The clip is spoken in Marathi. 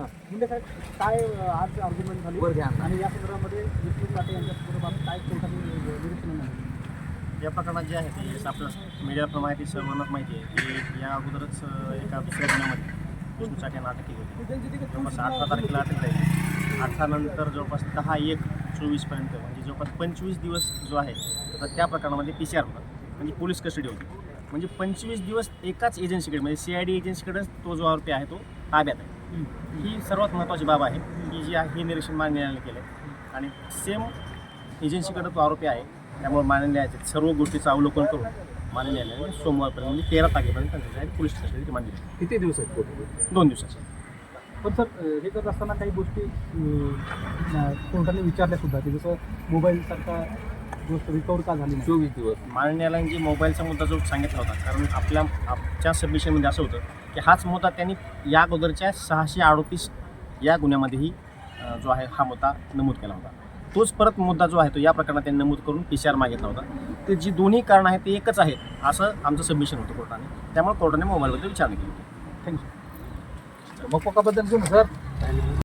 म्हणजे काय काय आज आर्ग्युमेंट झाली? वर घ्या. आणि या संदर्भामध्ये विष्णू लाटे यांच्या संदर्भात काय कोणत्या निरीक्षण नाही या प्रकरणात जे आहे ते आपल्या मीडियाप्रमाणे माहिती सर्वांनाच माहिती आहे की या अगोदरच एका दुसऱ्या गुन्ह्यामध्ये विष्णू चाटे यांना अटक केली होती. जवळपास अठरा तारखेला अटक झाली. अठरा नंतर जवळपास दहा एक चोवीसपर्यंत म्हणजे जवळपास पंचवीस दिवस जो आहे तर त्या प्रकरणामध्ये पी सी आर होता. म्हणजे पोलीस कस्टडी होती. म्हणजे पंचवीस दिवस एकाच एजन्सीकडे म्हणजे सी आय डी एजन्सीकडेच तो जो आरोपी आहे तो ताब्यात आहे. ही सर्वात महत्त्वाची बाब आहे. की जी आहे हे निरीक्षण मान्य न्यायालयाने केलं आहे आणि सेम एजन्सीकडे तो आरोपी आहे. त्यामुळे मान्य न्यायालयाचे सर्व गोष्टीचं अवलोकन करून मान्य न्यायालयाने सोमवारपर्यंत म्हणजे तेरा तारखेपर्यंत त्यांच्या पोलीस स्टेशनची रिमांड दिली किती दिवस आहेत? दोन दिवसाची. पण सर हे करत असताना काही गोष्टी कोर्टाने विचारल्या सुद्धा की जसं मोबाईलसारखा गोष्ट रिकवर का झाली नाही? चोवीस दिवस. मान्य न्यायालयाने जे मोबाईलचा मुद्दा जो सांगितला होता कारण आपल्या आमच्या सबमिशनमध्ये असं होतं की हाच मुद्दा त्यांनी या अगोदरच्या सहाशे अडोतीस या गुन्ह्यामध्येही जो आहे हा मुद्दा नमूद केला होता. तोच परत मुद्दा जो आहे तो या प्रकरणात त्यांनी नमूद करून पी सी आर मागितला होता. ते जी दोन्ही कारण आहेत ते एकच आहेत असं आमचं सबमिशन होतं कोर्टाने. त्यामुळे कोर्टाने मोबाईलबद्दल विचारणा केली होती. थँक्यू मग बद्दल घेऊन सर